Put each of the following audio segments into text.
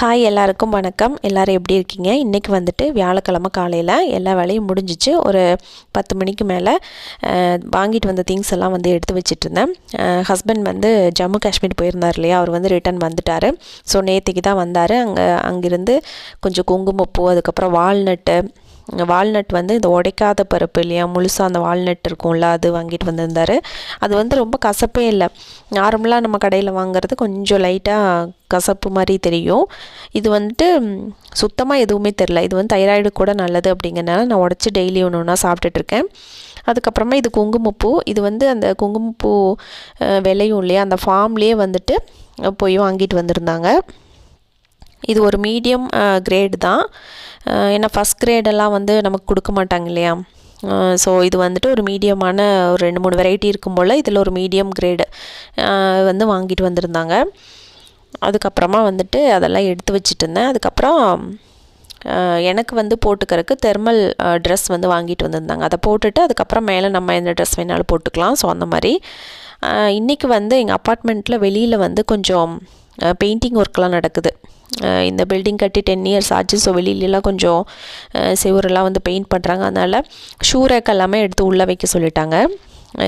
Hi எல்லாருக்கும் வணக்கம். எல்லோரும் எப்படி இருக்கீங்க? இன்றைக்கி வந்துட்டு வியாழக்கிழமை காலையில் எல்லா வேலையும் முடிஞ்சிச்சு. ஒரு பத்து மணிக்கு மேலே வாங்கிட்டு வந்த திங்ஸ் எல்லாம் வந்து எடுத்து வச்சுட்டு இருந்தேன் ஹஸ்பண்ட் வந்து ஜம்மு காஷ்மீர் போயிருந்தார் இல்லையா? அவர் வந்து ரிட்டர்ன் வந்துட்டார். ஸோ நேற்றுக்கு தான் வந்தார். அங்கே அங்கேருந்து கொஞ்சம் குங்குமப்பூ அதுக்கப்புறம் வால்நட்டு வால்நட் வந்து இந்த உடைக்காத பருப்பு இல்லையா? முழுசாக அந்த வால்நட் இருக்கும்ல அது வாங்கிட்டு வந்திருந்தார். அது வந்து ரொம்ப கசப்பே இல்லை. நார்மலாக நம்ம கடையில் வாங்குறது கொஞ்சம் லைட்டாக கசப்பு மாதிரி தெரியும். இது வந்துட்டு சுத்தமாக எதுவுமே தெரில இது வந்து தைராய்டு கூட நல்லது அப்படிங்கிறனால நான் உடச்சி டெய்லி ஒன்று ஒன்றா சாப்பிட்டுட்ருக்கேன் அதுக்கப்புறமா இது குங்குமப்பூ. இது வந்து அந்த குங்குமப்பூ விளையும் இல்லையா? அந்த ஃபார்ம்லேயே வந்துட்டு போய் வாங்கிட்டு வந்திருந்தாங்க. இது ஒரு மீடியம் கிரேடு தான். ஏன்னா ஃபஸ்ட் கிரேடெல்லாம் வந்து நமக்கு கொடுக்க மாட்டாங்க இல்லையா? ஸோ இது வந்துட்டு ஒரு மீடியமான ஒரு ரெண்டு மூணு வெரைட்டி இருக்கும் போல் இதில் ஒரு மீடியம் கிரேடு வந்து வாங்கிட்டு வந்திருந்தாங்க. அதுக்கப்புறமா வந்துட்டு அதெல்லாம் எடுத்து வச்சுட்டு இருந்தேன். அதுக்கப்புறம் எனக்கு வந்து போட்டுக்கிறதுக்கு தெர்மல் ட்ரெஸ் வந்து வாங்கிட்டு வந்திருந்தாங்க. அதை போட்டுட்டு அதுக்கப்புறம் மேலே நம்ம எந்த ட்ரெஸ் வேணாலும் போட்டுக்கலாம். ஸோ அந்த மாதிரி. இன்றைக்கி வந்து எங்கள் அப்பார்ட்மெண்ட்டில் வெளியில் வந்து கொஞ்சம் பெயிண்டிங் ஒர்க்லாம் நடக்குது. இந்த பில்டிங் கட்டி டென் இயர்ஸ் ஆச்சு. ஸோ வெளியிலலாம் கொஞ்சம் செவரெல்லாம் வந்து பெயிண்ட் பண்ணுறாங்க அதனால் ஷூ ரேக் எல்லாமே எடுத்து உள்ளே வைக்க சொல்லிட்டாங்க.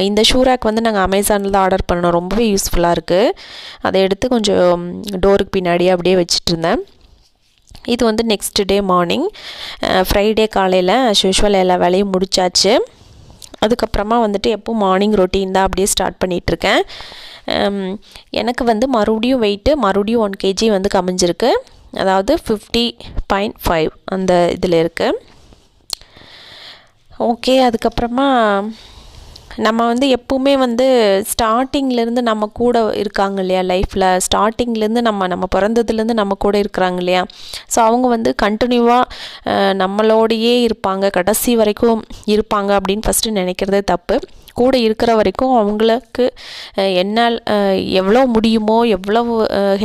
இந்த ஷூ ரேக் வந்து நாங்கள் அமேசானில் தான் ஆர்டர் பண்ணோம். ரொம்பவே யூஸ்ஃபுல்லாக இருக்குது அதை எடுத்து கொஞ்சம் டோருக்கு பின்னாடியே அப்படியே வச்சுட்டு இருந்தேன். இது வந்து நெக்ஸ்ட் டே மார்னிங் ஃப்ரைடே காலையில் யூஸ்வல் எல்லா வேலையும் முடிச்சாச்சு. அதுக்கப்புறமா வந்துட்டு எப்போ மார்னிங் ரொட்டீன் தான் அப்படியே ஸ்டார்ட் பண்ணிகிட்ருக்கேன் எனக்கு வந்து மறுபடியும் வெயிட்டு மறுபடியும் ஒன் கேஜி வந்து கமிஞ்சிருக்கு. அதாவது ஃபிஃப்டி பாயிண்ட் ஃபைவ் அந்த இதில் இருக்குது ஓகே அதுக்கப்புறமா நம்ம வந்து எப்பவுமே வந்து ஸ்டார்டிங்லேருந்து நம்ம கூட இருக்காங்க இல்லையா லைஃப்பில் ஸ்டார்டிங்லேருந்து நம்ம நம்ம பிறந்ததுலேருந்து நம்ம கூட இருக்கிறாங்க இல்லையா? ஸோ அவங்க வந்து கண்டினியூவாக நம்மளோடையே இருப்பாங்க. கடைசி வரைக்கும் இருப்பாங்க அப்படின்னு ஃபஸ்ட்டு நினைக்கிறதே தப்பு. கூட இருக்கிற வரைக்கும் அவங்களுக்கு என்னால் எவ்வளோ முடியுமோ எவ்வளவு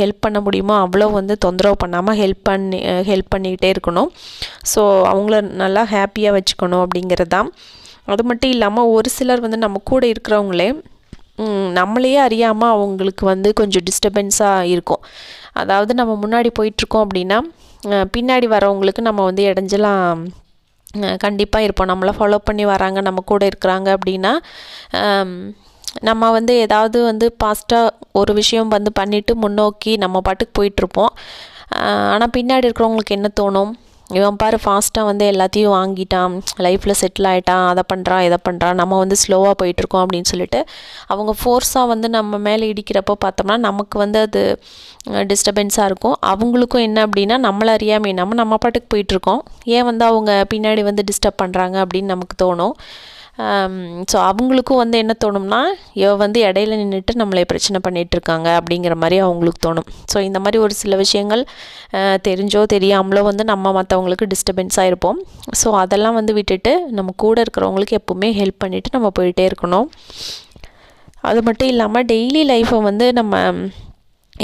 ஹெல்ப் பண்ண முடியுமோ அவ்வளோ வந்து தொந்தரவு பண்ணாமல் ஹெல்ப் பண்ணி ஹெல்ப் பண்ணிக்கிட்டே இருக்கணும். ஸோ அவங்கள நல்லா ஹாப்பியாக வச்சுக்கணும் அப்படிங்கிறது தான். அது மட்டும் இல்லாமல் ஒரு சிலர் வந்து நம்ம கூட இருக்கிறவங்களே நம்மளையே அறியாமல் அவங்களுக்கு வந்து கொஞ்சம் டிஸ்டர்பன்ஸாக இருக்கும். அதாவது நம்ம முன்னாடி போயிட்டுருக்கோம் அப்படின்னா பின்னாடி வரவங்களுக்கு நம்ம வந்து இடைஞ்சலாம் கண்டிப்பாக இருப்போம். நம்மளை ஃபாலோ பண்ணி வராங்க நம்ம கூட இருக்கிறாங்க அப்படின்னா நம்ம வந்து ஏதாவது வந்து பாஸ்ட்டாக ஒரு விஷயம் வந்து பண்ணிவிட்டு முன்னோக்கி நம்ம பாட்டுக்கு போயிட்டுருப்போம். ஆனால் பின்னாடி இருக்கிறவங்களுக்கு என்ன தோணும்? இவன் பாரு ஃபாஸ்ட்டாக வந்து எல்லாத்தையும் வாங்கிட்டான் லைஃப்பில் செட்டில் ஆகிட்டான் அதை பண்ணுறான் இதை பண்ணுறான் நம்ம வந்து ஸ்லோவாக போயிட்டுருக்கோம் அப்படின்னு சொல்லிட்டு அவங்க ஃபோர்ஸாக வந்து நம்ம மேலே இடிக்கிறப்போ பார்த்தோம்னா நமக்கு வந்து அது டிஸ்டர்பன்ஸாக இருக்கும். அவங்களுக்கும் என்ன அப்படின்னா நம்மளை அறியாமல் நம்ம நம்ம பாட்டுக்கு போயிட்டுருக்கோம். ஏன் வந்து அவங்க பின்னாடி வந்து டிஸ்டர்ப் பண்ணுறாங்க அப்படின்னு நமக்கு தோணும். ஸோ அவங்களுக்கும் வந்து என்ன தோணும்னா இவ வந்து இடையில நின்றுட்டு நம்மளை பிரச்சனை பண்ணிகிட்ருக்காங்க அப்படிங்கிற மாதிரி அவங்களுக்கு தோணும். ஸோ இந்த மாதிரி ஒரு சில விஷயங்கள் தெரிஞ்சோ தெரியாமலோ வந்து நம்ம மற்றவங்களுக்கு டிஸ்டர்பன்ஸாக இருப்போம். ஸோ அதெல்லாம் வந்து விட்டுட்டு நம்ம கூட இருக்கிறவங்களுக்கு எப்போவுமே ஹெல்ப் பண்ணிவிட்டு நம்ம போயிட்டே இருக்கணும். அது மட்டும் இல்லாமல் டெய்லி லைஃப்பை வந்து நம்ம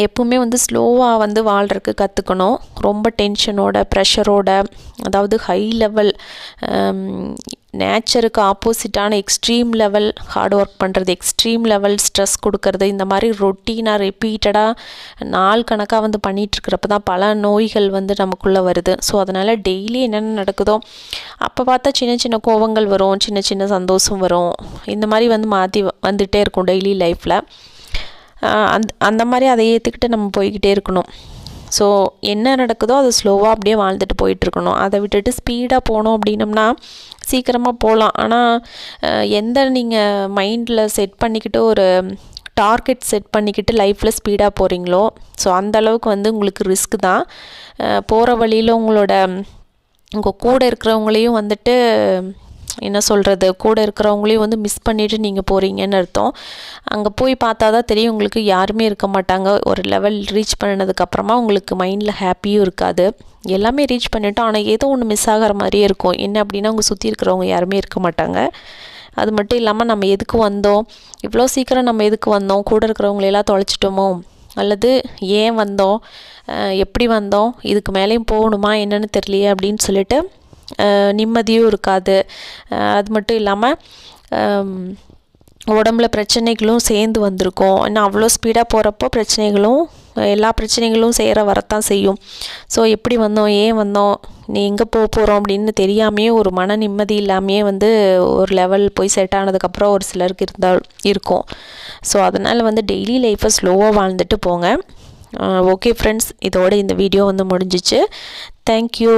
எப்பவுமே வந்து ஸ்லோவாக வந்து வாழ்கிறதுக்கு கற்றுக்கணும் ரொம்ப டென்ஷனோட ப்ரெஷரோட அதாவது ஹை லெவல் நேச்சருக்கு ஆப்போசிட்டான எக்ஸ்ட்ரீம் லெவல் ஹார்ட் ஒர்க் பண்ணுறது எக்ஸ்ட்ரீம் லெவல் ஸ்ட்ரெஸ் கொடுக்கறது இந்த மாதிரி ரொட்டீனாக ரிப்பீட்டடாக நாள் கணக்காக வந்து பண்ணிகிட்ருக்கிறப்ப தான் பல நோய்கள் வந்து நமக்குள்ளே வருது. ஸோ அதனால் டெய்லி என்னென்ன நடக்குதோ அப்போ பார்த்தா சின்ன சின்ன கோவங்கள் வரும் சின்ன சின்ன சந்தோஷம் வரும். இந்த மாதிரி வந்து மாற்றி வந்துகிட்டே இருக்கும் டெய்லி லைஃப்பில் அந்த அந்த மாதிரி அதை ஏற்றுக்கிட்டு நம்ம போய்கிட்டே இருக்கணும். ஸோ என்ன நடக்குதோ அது ஸ்லோவாக அப்படியே வாழ்ந்துட்டு போயிட்டுருக்கணும். அதை விட்டுட்டு ஸ்பீடாக போனோம் அப்படின்னம்னா சீக்கிரமாக போகலாம் ஆனால் எந்த நீங்கள் மைண்டில் செட் பண்ணிக்கிட்டு ஒரு டார்கெட் செட் பண்ணிக்கிட்டு லைஃப்பில் ஸ்பீடாக போகிறீங்களோ ஸோ அந்த அளவுக்கு வந்து உங்களுக்கு ரிஸ்க் தான். போகிற வழியில் உங்களோட உங்கள் கூட இருக்கிறவங்களையும் வந்துட்டு என்ன சொல்கிறது கூட இருக்கிறவங்களையும் வந்து மிஸ் பண்ணிவிட்டு நீங்கள் போகிறீங்கன்னு அர்த்தம். அங்கே போய் பார்த்தா தான் தெரியும் உங்களுக்கு யாருமே இருக்க மாட்டாங்க. ஒரு லெவல் ரீச் பண்ணினதுக்கப்புறமா உங்களுக்கு மைண்டில் ஹாப்பியும் இருக்காது. எல்லாமே ரீச் பண்ணிட்டோம். ஆனால் ஏதோ ஒன்று மிஸ் ஆகிற மாதிரியே இருக்கும். என்ன அப்படின்னா அவங்க சுற்றி இருக்கிறவங்க யாருமே இருக்க மாட்டாங்க. அது மட்டும் இல்லாமல் நம்ம எதுக்கு வந்தோம்? இவ்வளோ சீக்கிரம் நம்ம எதுக்கு வந்தோம்? கூட இருக்கிறவங்களெல்லாம் தொலைச்சிட்டோமோ? அல்லது ஏன் வந்தோம்? எப்படி வந்தோம்? இதுக்கு மேலேயும் போகணுமா? என்னென்னு தெரியலையே அப்படின்னு சொல்லிட்டு நிம்மதியும் இருக்காது. அது மட்டும் இல்லாமல் உடம்புல பிரச்சனைகளும் சேர்ந்து வந்திருக்கும். இன்னும் அவ்வளோ ஸ்பீடாக போகிறப்போ பிரச்சனைகளும் எல்லா பிரச்சனைகளும் சேர வரத்தான் செய்யும். ஸோ எப்படி வந்தோம் ஏன் வந்தோம் நீ எங்கே போக போகிறோம் அப்படின்னு தெரியாமையே ஒரு மன நிம்மதி இல்லாமையே வந்து ஒரு லெவல் போய் செட் ஆனதுக்கப்புறம் ஒரு சிலருக்கு இருந்தால் இருக்கும். ஸோ அதனால் வந்து டெய்லி லைஃப்பை ஸ்லோவாக வாழ்ந்துட்டு போங்க. ஓகே ஃப்ரெண்ட்ஸ் இதோட இந்த வீடியோ வந்து முடிஞ்சிச்சு. தேங்க்யூ